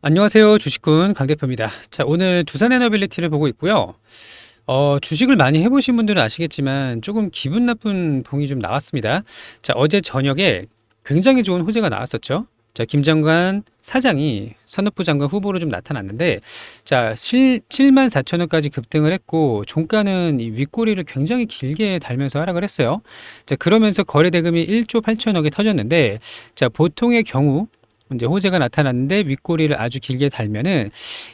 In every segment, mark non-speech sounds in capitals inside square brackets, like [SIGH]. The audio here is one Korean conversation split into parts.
안녕하세요. 주식군 강 대표입니다. 자, 오늘 두산 에너빌리티를 보고 있고요. 어, 주식을 많이 해보신 분들은 아시겠지만 조금 기분 나쁜 봉이 좀 나왔습니다. 자, 어제 저녁에 굉장히 좋은 호재가 나왔었죠. 자, 김 장관 사장이 산업부 장관 후보로 좀 나타났는데, 자, 7, 7만 4천 원까지 급등을 했고, 종가는 이 윗꼬리를 굉장히 길게 달면서 하락을 했어요. 자, 그러면서 거래 대금이 1조 8천억이 터졌는데, 자, 보통의 경우 이제 호재가 나타났는데 윗꼬리를 아주 길게 달면은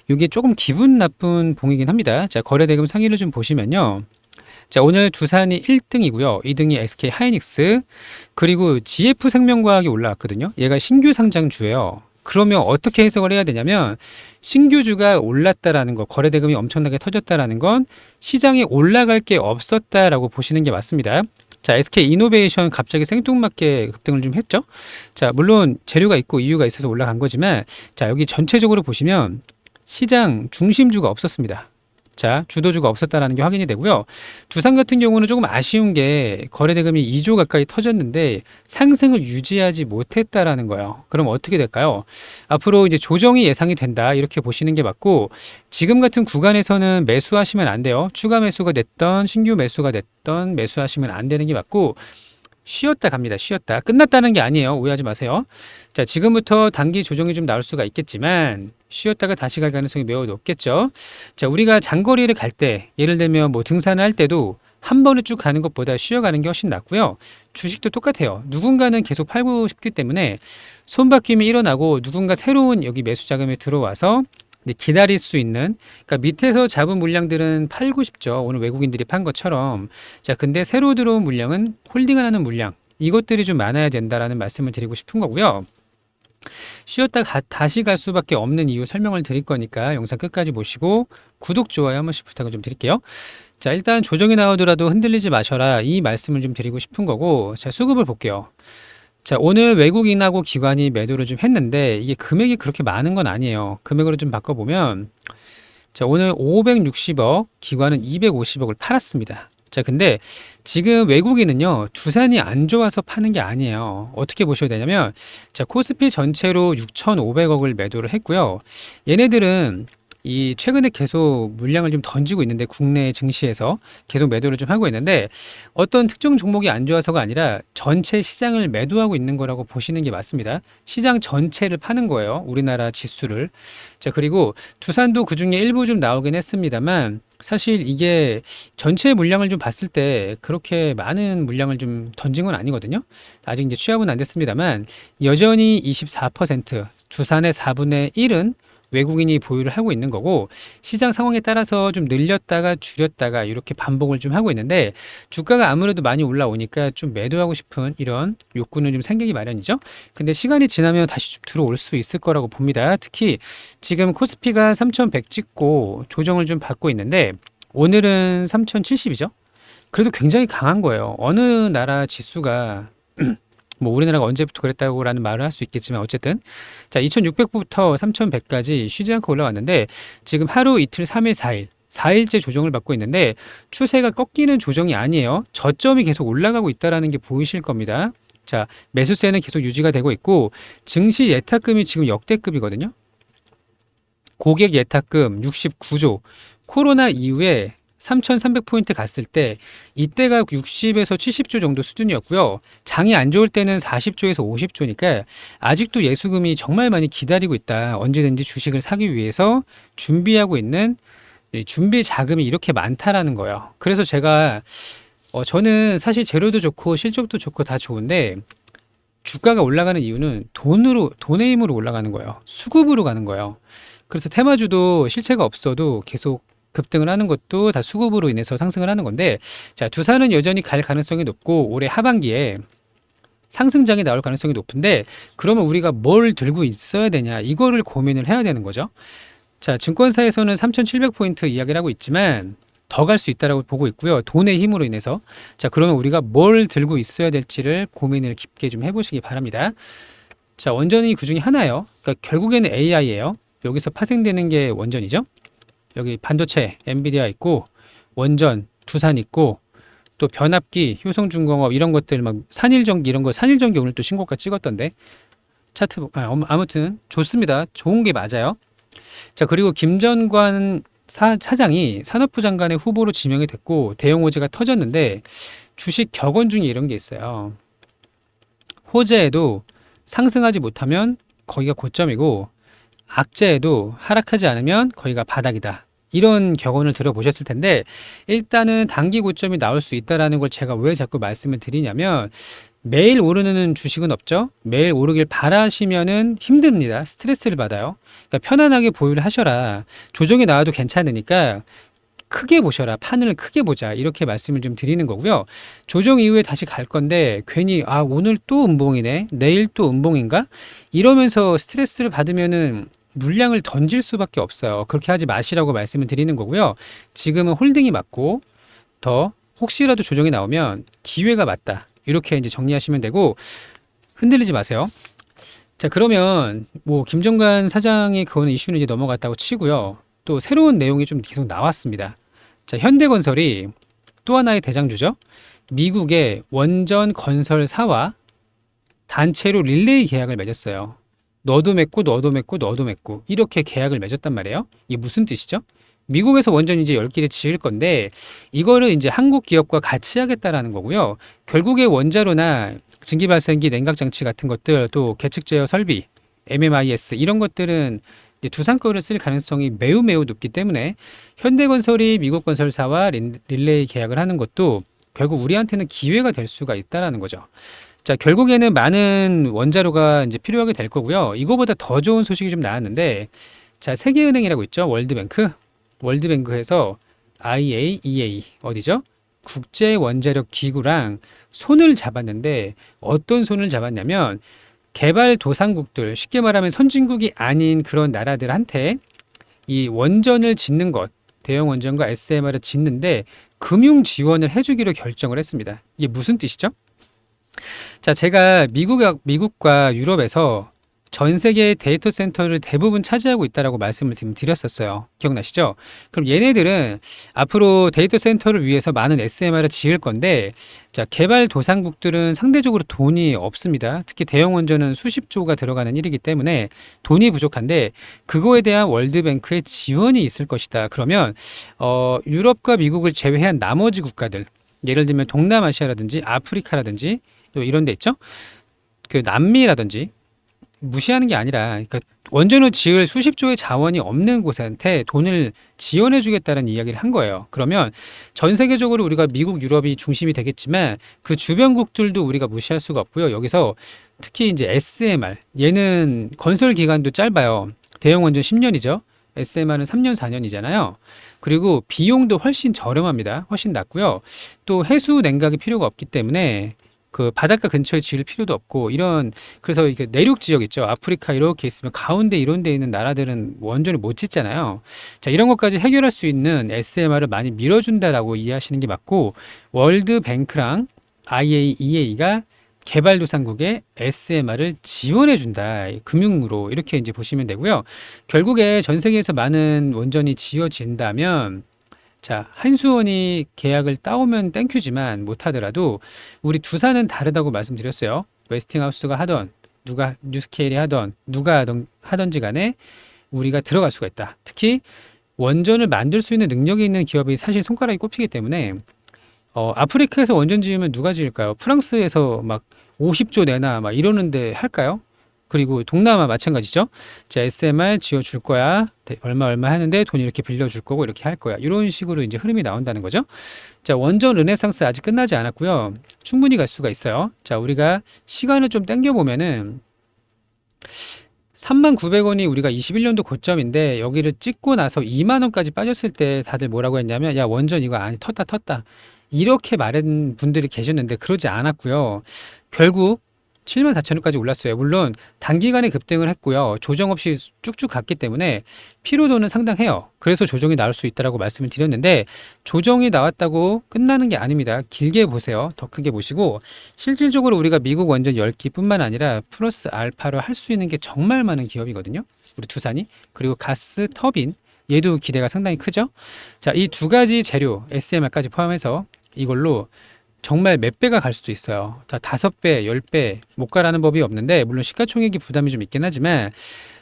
이게 조금 기분 나쁜 봉이긴 합니다. 자, 거래 대금 상위를 좀 보시면요. 자, 오늘 두산이 1등이고요. 2등이 SK 하이닉스, 그리고 GF 생명과학이 올라왔거든요. 얘가 신규 상장주예요. 그러면 어떻게 해석을 해야 되냐면 신규주가 올랐다라는 거, 거래 대금이 엄청나게 터졌다라는 건 시장에 올라갈 게 없었다라고 보시는 게 맞습니다. 자, SK 이노베이션 갑자기 생뚱맞게 급등을 좀 했죠. 자, 물론 재료가 있고 이유가 있어서 올라간 거지만 자, 여기 전체적으로 보시면 시장 중심주가 없었습니다. 자, 주도주가 없었다라는 게 확인이 되고요. 두산 같은 경우는 조금 아쉬운 게 거래 대금이 2조 가까이 터졌는데 상승을 유지하지 못했다라는 거예요. 그럼 어떻게 될까요? 앞으로 이제 조정이 예상이 된다. 이렇게 보시는 게 맞고 지금 같은 구간에서는 매수하시면 안 돼요. 추가 매수가 됐던 신규 매수가 됐던 매수하시면 안 되는 게 맞고 쉬었다 갑니다. 쉬었다. 끝났다는 게 아니에요. 오해하지 마세요. 자, 지금부터 단기 조정이 좀 나올 수가 있겠지만 쉬었다가 다시 갈 가능성이 매우 높겠죠. 자, 우리가 장거리를 갈 때 예를 들면 뭐 등산을 할 때도 한 번에 쭉 가는 것보다 쉬어가는 게 훨씬 낫고요. 주식도 똑같아요. 누군가는 계속 팔고 싶기 때문에 손바뀜이 일어나고 누군가 새로운 여기 매수 자금이 들어와서 기다릴 수 있는 그러니까 밑에서 잡은 물량들은 팔고 싶죠. 오늘 외국인들이 판 것처럼. 자, 근데 새로 들어온 물량은 홀딩을 하는 물량. 이것들이 좀 많아야 된다라는 말씀을 드리고 싶은 거고요. 쉬었다 가, 다시 갈 수밖에 없는 이유 설명을 드릴 거니까 영상 끝까지 보시고 구독, 좋아요 한 번씩 부탁을 좀 드릴게요. 자, 일단 조정이 나오더라도 흔들리지 마셔라. 이 말씀을 좀 드리고 싶은 거고, 자, 수급을 볼게요. 자, 오늘 외국인하고 기관이 매도를 좀 했는데 이게 금액이 그렇게 많은 건 아니에요. 금액으로 좀 바꿔보면 자, 오늘 560억, 기관은 250억을 팔았습니다. 자, 근데 지금 외국인은요, 두산이 안 좋아서 파는 게 아니에요. 어떻게 보셔야 되냐면, 자, 코스피 전체로 6,500억을 매도를 했고요. 얘네들은 이 최근에 계속 물량을 좀 던지고 있는데 국내 증시에서 계속 매도를 좀 하고 있는데 어떤 특정 종목이 안 좋아서가 아니라 전체 시장을 매도하고 있는 거라고 보시는 게 맞습니다. 시장 전체를 파는 거예요. 우리나라 지수를. 자, 그리고 두산도 그 중에 일부 좀 나오긴 했습니다만 사실 이게 전체 물량을 좀 봤을 때 그렇게 많은 물량을 좀 던진 건 아니거든요. 아직 이제 취합은 안 됐습니다만 여전히 24% 두산의 4분의 1은 외국인이 보유를 하고 있는 거고 시장 상황에 따라서 좀 늘렸다가 줄였다가 이렇게 반복을 좀 하고 있는데 주가가 아무래도 많이 올라오니까 좀 매도하고 싶은 이런 욕구는 좀 생기기 마련이죠. 근데 시간이 지나면 다시 좀 들어올 수 있을 거라고 봅니다. 특히 지금 코스피가 3,100 찍고 조정을 좀 받고 있는데 오늘은 3,070이죠. 그래도 굉장히 강한 거예요. 어느 나라 지수가 [CLEARS THROAT] 뭐 우리나라가 언제부터 그랬다고라는 말을 할 수 있겠지만 어쨌든 자 2600부터 3100까지 쉬지 않고 올라왔는데 지금 하루 이틀 3일 4일 4일째 조정을 받고 있는데 추세가 꺾이는 조정이 아니에요. 저점이 계속 올라가고 있다라는 게 보이실 겁니다. 자, 매수세는 계속 유지가 되고 있고 증시 예탁금이 지금 역대급이거든요. 고객 예탁금 69조. 코로나 이후에 3,300포인트 갔을 때 이때가 60에서 70조 정도 수준이었고요. 장이 안 좋을 때는 40조에서 50조니까 아직도 예수금이 정말 많이 기다리고 있다. 언제든지 주식을 사기 위해서 준비하고 있는 준비 자금이 이렇게 많다라는 거예요. 그래서 제가 어, 저는 사실 재료도 좋고 실적도 좋고 다 좋은데 주가가 올라가는 이유는 돈으로 돈의 힘으로 올라가는 거예요. 수급으로 가는 거예요. 그래서 테마주도 실체가 없어도 계속 급등을 하는 것도 다 수급으로 인해서 상승을 하는 건데 자 두산은 여전히 갈 가능성이 높고 올해 하반기에 상승장이 나올 가능성이 높은데 그러면 우리가 뭘 들고 있어야 되냐 이거를 고민을 해야 되는 거죠. 자 증권사에서는 3,700포인트 이야기를 하고 있지만 더 갈 수 있다라고 보고 있고요. 돈의 힘으로 인해서 자 그러면 우리가 뭘 들고 있어야 될지를 고민을 깊게 좀 해보시기 바랍니다. 자 원전이 그 중에 하나예요. 그러니까 결국에는 AI예요. 여기서 파생되는 게 원전이죠. 여기 반도체 엔비디아 있고 원전 두산 있고 또 변압기 효성중공업 이런 것들 막 산일전기 이런 거 산일전기 오늘 또 신고가 찍었던데 차트 보- 아, 아무튼 좋습니다. 좋은 게 맞아요. 자 그리고 김전관 사, 차장이 산업부 장관의 후보로 지명이 됐고 대형 호재가 터졌는데 주식 격언 중에 이런 게 있어요. 호재에도 상승하지 못하면 거기가 고점이고 악재에도 하락하지 않으면 거기가 바닥이다. 이런 격언을 들어보셨을 텐데 일단은 단기 고점이 나올 수 있다라는 걸 제가 왜 자꾸 말씀을 드리냐면 매일 오르는 주식은 없죠. 매일 오르길 바라시면은 힘듭니다. 스트레스를 받아요. 그러니까 편안하게 보유를 하셔라. 조정이 나와도 괜찮으니까 크게 보셔라. 판을 크게 보자. 이렇게 말씀을 좀 드리는 거고요. 조정 이후에 다시 갈 건데 괜히 아 오늘 또 음봉이네. 내일 또 음봉인가? 이러면서 스트레스를 받으면은 물량을 던질 수밖에 없어요. 그렇게 하지 마시라고 말씀을 드리는 거고요. 지금은 홀딩이 맞고 더 혹시라도 조정이 나오면 기회가 맞다. 이렇게 이제 정리하시면 되고 흔들리지 마세요. 자 그러면 뭐 김정관 사장의 그거는 이슈는 이제 넘어갔다고 치고요. 또 새로운 내용이 좀 계속 나왔습니다. 자 현대건설이 또 하나의 대장주죠. 미국의 원전 건설사와 단체로 릴레이 계약을 맺었어요. 너도 맺고 너도 맺고 너도 맺고 이렇게 계약을 맺었단 말이에요. 이게 무슨 뜻이죠? 미국에서 원전 이제 10개를 지을 건데 이거를 이제 한국 기업과 같이 하겠다라는 거고요. 결국에 원자로나 증기 발생기 냉각 장치 같은 것들 또 계측 제어 설비 MMIS 이런 것들은 두산 거를 쓸 가능성이 매우 매우 높기 때문에 현대건설이 미국 건설사와 린- 릴레이 계약을 하는 것도 결국 우리한테는 기회가 될 수가 있다라는 거죠. 자, 결국에는 많은 원자로가 이제 필요하게 될 거고요. 이거보다 더 좋은 소식이 좀 나왔는데, 자, 세계은행이라고 있죠. 월드뱅크. 월드뱅크에서 IAEA 어디죠? 국제 원자력 기구랑 손을 잡았는데 어떤 손을 잡았냐면 개발 도상국들 쉽게 말하면 선진국이 아닌 그런 나라들한테 이 원전을 짓는 것 대형 원전과 SMR을 짓는데 금융 지원을 해주기로 결정을 했습니다. 이게 무슨 뜻이죠? 자, 제가 미국, 미국과 유럽에서 전 세계의 데이터 센터를 대부분 차지하고 있다라고 말씀을 지금 드렸었어요. 기억나시죠? 그럼 얘네들은 앞으로 데이터 센터를 위해서 많은 SMR을 지을 건데, 자, 개발 도상국들은 상대적으로 돈이 없습니다. 특히 대형 원전은 수십조가 들어가는 일이기 때문에 돈이 부족한데, 그거에 대한 월드뱅크의 지원이 있을 것이다. 그러면, 어, 유럽과 미국을 제외한 나머지 국가들, 예를 들면 동남아시아라든지 아프리카라든지 또 이런 데 있죠? 그 남미라든지 무시하는 게 아니라 그러니까 원전을 지을 수십 조의 자원이 없는 곳한테 돈을 지원해 주겠다는 이야기를 한 거예요. 그러면 전 세계적으로 우리가 미국, 유럽이 중심이 되겠지만 그 주변국들도 우리가 무시할 수가 없고요. 여기서 특히 이제 SMR 얘는 건설 기간도 짧아요. 대형 원전 10년이죠. SMR은 3년, 4년이잖아요. 그리고 비용도 훨씬 저렴합니다. 훨씬 낮고요. 또 해수 냉각이 필요가 없기 때문에 그 바닷가 근처에 지을 필요도 없고 이런 그래서 이게 내륙 지역 있죠. 아프리카 이렇게 있으면 가운데 이런 데 있는 나라들은 원전을 못 짓잖아요. 자, 이런 것까지 해결할 수 있는 SMR을 많이 밀어준다라고 이해하시는 게 맞고 월드뱅크랑 IAEA가 개발도상국에 SMR을 지원해 준다. 금융으로 이렇게 이제 보시면 되고요. 결국에 전 세계에서 많은 원전이 지어진다면 자, 한수원이 계약을 따오면 땡큐지만 못하더라도 우리 두산은 다르다고 말씀드렸어요. 웨스팅하우스가 하던 누가 뉴스케일이 하던 누가 하던 하던지 간에 우리가 들어갈 수가 있다. 특히 원전을 만들 수 있는 능력이 있는 기업이 사실 손가락이 꼽히기 때문에 어, 아프리카에서 원전 지으면 누가 지을까요? 프랑스에서 막 50조 내나 막 이러는데 할까요? 그리고 동남아 마찬가지죠. 자, SMR 지어줄 거야. 대- 얼마 얼마 하는데 돈 이렇게 빌려줄 거고 이렇게 할 거야. 이런 식으로 이제 흐름이 나온다는 거죠. 자, 원전 르네상스 아직 끝나지 않았고요. 충분히 갈 수가 있어요. 자, 우리가 시간을 좀 땡겨 보면은 39,900원이 우리가 21년도 고점인데 여기를 찍고 나서 2만 원까지 빠졌을 때 다들 뭐라고 했냐면 야, 원전 이거 아니 텄다 텄다. 이렇게 말한 분들이 계셨는데 그러지 않았고요. 결국 7만 4천 원까지 올랐어요. 물론 단기간에 급등을 했고요. 조정 없이 쭉쭉 갔기 때문에 피로도는 상당해요. 그래서 조정이 나올 수 있다라고 말씀을 드렸는데 조정이 나왔다고 끝나는 게 아닙니다. 길게 보세요. 더 크게 보시고 실질적으로 우리가 미국 원전 10기뿐만 아니라 플러스 알파로 할 수 있는 게 정말 많은 기업이거든요. 우리 두산이 그리고 가스 터빈 얘도 기대가 상당히 크죠. 자, 이 두 가지 재료 SMR까지 포함해서 이걸로 정말 몇 배가 갈 수도 있어요. 다 다섯 배, 열 배 못 가라는 법이 없는데 물론 시가총액이 부담이 좀 있긴 하지만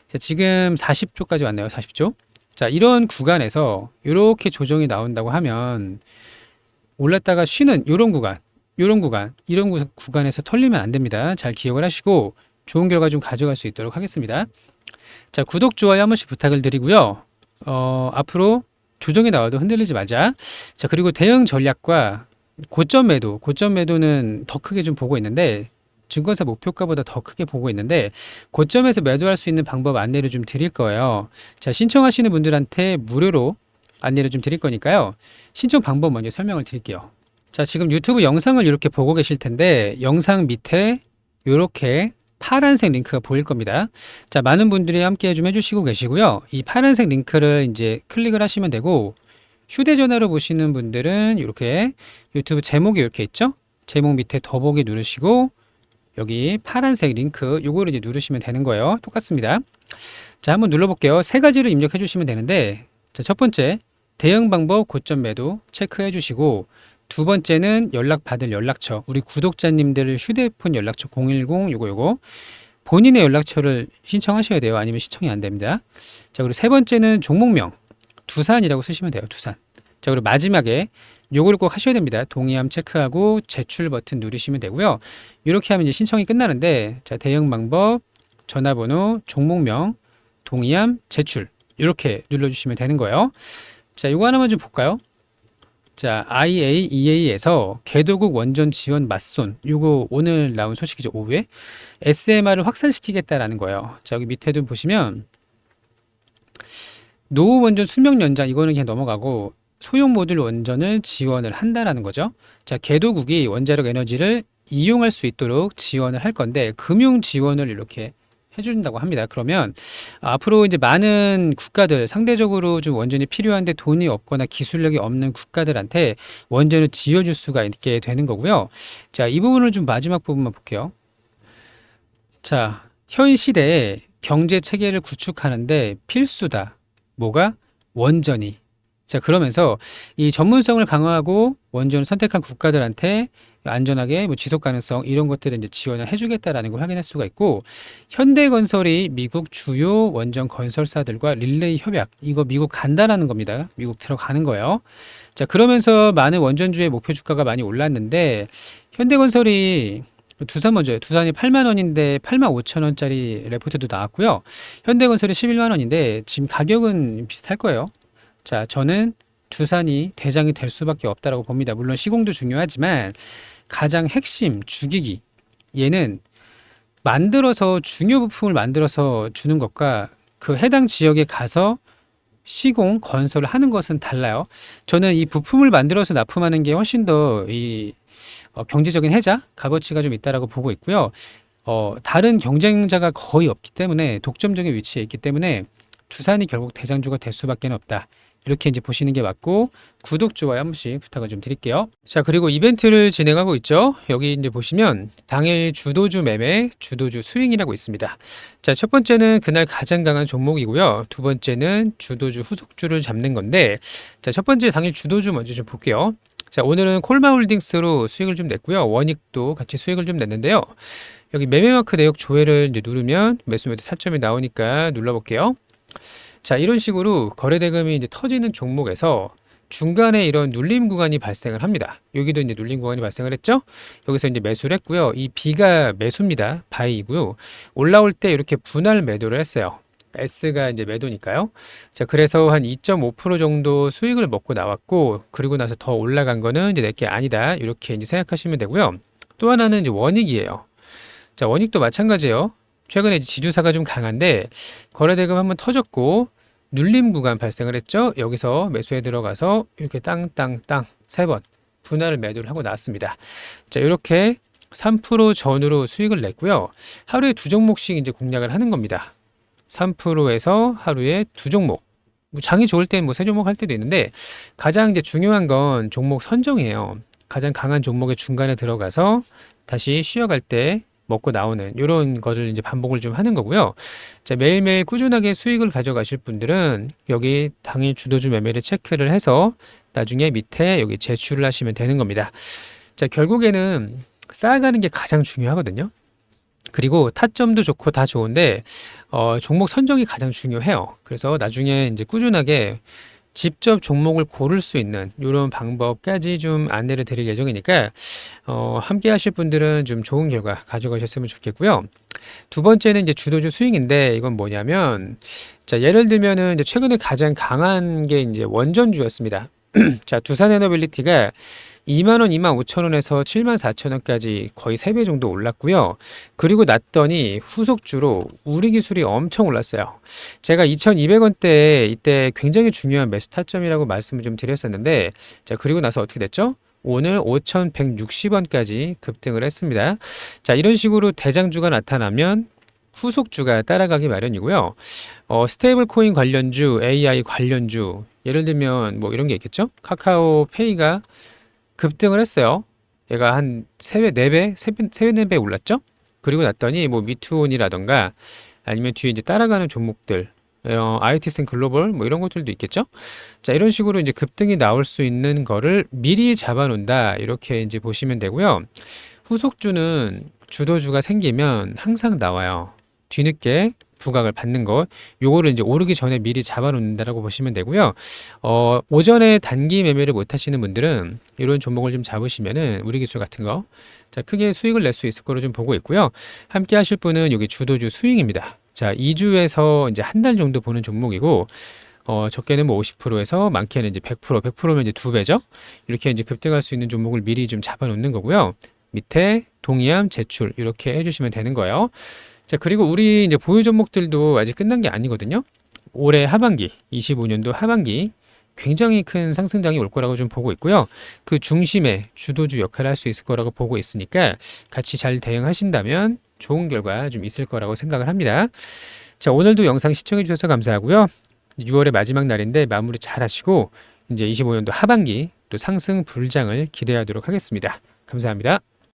자, 지금 40조까지 왔네요. 40조. 자, 이런 구간에서 이렇게 조정이 나온다고 하면 올랐다가 쉬는 이런 구간, 이런 구간, 이런 구, 구간에서 털리면 안 됩니다. 잘 기억을 하시고 좋은 결과 좀 가져갈 수 있도록 하겠습니다. 자, 구독, 좋아요 한 번씩 부탁을 드리고요. 어, 앞으로 조정이 나와도 흔들리지 마자. 자, 그리고 대응 전략과 고점 매도, 고점 매도는 더 크게 좀 보고 있는데 증권사 목표가보다 더 크게 보고 있는데 고점에서 매도할 수 있는 방법 안내를 좀 드릴 거예요. 자, 신청하시는 분들한테 무료로 안내를 좀 드릴 거니까요. 신청 방법 먼저 설명을 드릴게요. 자, 지금 유튜브 영상을 이렇게 보고 계실 텐데 영상 밑에 이렇게 파란색 링크가 보일 겁니다. 자, 많은 분들이 함께 좀 해주시고 계시고요. 이 파란색 링크를 이제 클릭을 하시면 되고 휴대전화로 보시는 분들은 이렇게 유튜브 제목이 이렇게 있죠? 제목 밑에 더보기 누르시고 여기 파란색 링크 요거를 이제 누르시면 되는 거예요. 똑같습니다. 자, 한번 눌러볼게요. 세 가지를 입력해 주시면 되는데 자, 첫 번째 대응 방법 고점 매도 체크해 주시고 두 번째는 연락 받을 연락처 우리 구독자님들 휴대폰 연락처 010 요거 요거 본인의 연락처를 신청하셔야 돼요. 아니면 신청이 안 됩니다. 자, 그리고 세 번째는 종목명 두산이라고 쓰시면 돼요. 두산. 자, 그리고 마지막에 요걸 꼭 하셔야 됩니다. 동의함 체크하고 제출 버튼 누르시면 되고요. 이렇게 하면 이제 신청이 끝나는데 자, 대응 방법, 전화번호, 종목명, 동의함, 제출 이렇게 눌러 주시면 되는 거예요. 자, 이거 하나만 좀 볼까요? 자, IAEA에서 개도국 원전 지원 맞손 이거 오늘 나온 소식이죠. 오후에 SMR을 확산시키겠다라는 거예요. 자, 여기 밑에 좀 보시면 노후 원전 수명 연장 이거는 그냥 넘어가고 소형 모듈 원전을 지원을 한다라는 거죠. 자, 개도국이 원자력 에너지를 이용할 수 있도록 지원을 할 건데 금융 지원을 이렇게 해준다고 합니다. 그러면 앞으로 이제 많은 국가들 상대적으로 좀 원전이 필요한데 돈이 없거나 기술력이 없는 국가들한테 원전을 지어줄 수가 있게 되는 거고요. 자, 이 부분을 좀 마지막 부분만 볼게요. 자, 현 시대에 경제 체계를 구축하는데 필수다. 뭐가? 원전이. 자, 그러면서 이 전문성을 강화하고 원전을 선택한 국가들한테 안전하게 뭐 지속 가능성 이런 것들을 이제 지원을 해주겠다라는 걸 확인할 수가 있고 현대건설이 미국 주요 원전 건설사들과 릴레이 협약 이거 미국 간다라는 겁니다. 미국 들어가는 거예요. 자 그러면서 많은 원전주의 목표 주가가 많이 올랐는데 현대건설이 두산 먼저요. 두산이 8만 원인데 8만 5천 원짜리 레포트도 나왔고요. 현대건설이 11만 원인데 지금 가격은 비슷할 거예요. 자 저는 두산이 대장이 될 수밖에 없다라고 봅니다. 물론 시공도 중요하지만 가장 핵심 주기기 얘는 만들어서 중요 부품을 만들어서 주는 것과 그 해당 지역에 가서 시공 건설을 하는 것은 달라요. 저는 이 부품을 만들어서 납품하는 게 훨씬 더 이 어, 경제적인 해자 값어치가 좀 있다라고 보고 있고요. 어, 다른 경쟁자가 거의 없기 때문에 독점적인 위치에 있기 때문에 두산이 결국 대장주가 될 수밖에 없다. 이렇게 이제 보시는 게 맞고 구독 좋아요 한 번씩 부탁을 좀 드릴게요. 자 그리고 이벤트를 진행하고 있죠. 여기 이제 보시면 당일 주도주 매매, 주도주 스윙이라고 있습니다. 자 첫 번째는 그날 가장 강한 종목이고요. 두 번째는 주도주 후속주를 잡는 건데 자 첫 번째 당일 주도주 먼저 좀 볼게요. 자 오늘은 콜마홀딩스로 수익을 좀 냈고요. 원익도 같이 수익을 좀 냈는데요. 여기 매매마크 내역 조회를 이제 누르면 매수 매도 타점이 나오니까 눌러볼게요. 자, 이런 식으로 거래 대금이 이제 터지는 종목에서 중간에 이런 눌림 구간이 발생을 합니다. 여기도 이제 눌림 구간이 발생을 했죠. 여기서 이제 매수를 했고요. 이 B가 매수입니다. 바이고요. 올라올 때 이렇게 분할 매도를 했어요. S가 이제 매도니까요. 자, 그래서 한 2.5% 정도 수익을 먹고 나왔고, 그리고 나서 더 올라간 거는 이제 내게 아니다. 이렇게 이제 생각하시면 되고요. 또 하나는 이제 원익이에요. 자, 원익도 마찬가지예요. 최근에 지주사가 좀 강한데 거래 대금 한번 터졌고 눌림 구간 발생을 했죠. 여기서 매수에 들어가서 이렇게 땅땅땅 세 번 분할을 매도를 하고 나왔습니다. 자, 이렇게 3% 전후로 수익을 냈고요. 하루에 두 종목씩 이제 공략을 하는 겁니다. 3%에서 하루에 두 종목. 뭐 장이 좋을 때는 뭐세 종목 할 때도 있는데 가장 이제 중요한 건 종목 선정이에요. 가장 강한 종목의 중간에 들어가서 다시 쉬어갈 때 먹고 나오는 이런 거를 이제 반복을 좀 하는 거고요. 자, 매일매일 꾸준하게 수익을 가져가실 분들은 여기 당일 주도주 매매를 체크를 해서 나중에 밑에 여기 제출을 하시면 되는 겁니다. 자, 결국에는 쌓아가는 게 가장 중요하거든요. 그리고 타점도 좋고 다 좋은데 어, 종목 선정이 가장 중요해요. 그래서 나중에 이제 꾸준하게 직접 종목을 고를 수 있는 이런 방법까지 좀 안내를 드릴 예정이니까 어, 함께 하실 분들은 좀 좋은 결과 가져가셨으면 좋겠고요. 두 번째는 이제 주도주 스윙인데 이건 뭐냐면 자 예를 들면은 이제 최근에 가장 강한 게 이제 원전주였습니다. [CLEARS THROAT] 자 두산 에너빌리티가 2만 원, 2만 5천 원에서 7만 4천 원까지 거의 3배 정도 올랐고요. 그리고 났더니 후속주로 우리 기술이 엄청 올랐어요. 제가 2,200원대 이때 굉장히 중요한 매수 타점이라고 말씀을 좀 드렸었는데 자, 그리고 나서 어떻게 됐죠? 오늘 5,160원까지 급등을 했습니다. 자, 이런 식으로 대장주가 나타나면 후속주가 따라가기 마련이고요. 어, 스테이블 코인 관련주, AI 관련주, 예를 들면 뭐 이런 게 있겠죠? 카카오 페이가 급등을 했어요. 얘가 한 3배, 4배, 3배, 3배, 4배 올랐죠? 그리고 났더니 뭐 미투온이라던가 아니면 뒤에 이제 따라가는 종목들, 어, IT센 글로벌 뭐 이런 것들도 있겠죠? 자, 이런 식으로 이제 급등이 나올 수 있는 거를 미리 잡아놓는다. 이렇게 이제 보시면 되고요. 후속주는 주도주가 생기면 항상 나와요. 뒤늦게 부각을 받는 것, 요거를 이제 오르기 전에 미리 잡아놓는다라고 보시면 되고요. 어, 오전에 단기 매매를 못 하시는 분들은 이런 종목을 좀 잡으시면은 우리 기술 같은 거, 자, 크게 수익을 낼 수 있을 거로 좀 보고 있고요. 함께 하실 분은 여기 주도주 스윙입니다. 자, 2주에서 이제 한 달 정도 보는 종목이고, 어, 적게는 뭐 50%에서 많게는 이제 100%, 100%면 이제 두 배죠. 이렇게 이제 급등할 수 있는 종목을 미리 좀 잡아 놓는 거고요. 밑에 동의함, 제출 이렇게 해 주시면 되는 거예요. 자, 그리고 우리 이제 보유 종목들도 아직 끝난 게 아니거든요. 올해 하반기, 25년도 하반기 굉장히 큰 상승장이 올 거라고 좀 보고 있고요. 그 중심에 주도주 역할을 할 수 있을 거라고 보고 있으니까 같이 잘 대응하신다면 좋은 결과 좀 있을 거라고 생각을 합니다. 자, 오늘도 영상 시청해 주셔서 감사하고요. 6월의 마지막 날인데 마무리 잘 하시고 이제 25년도 하반기 또 상승 불장을 기대하도록 하겠습니다. 감사합니다.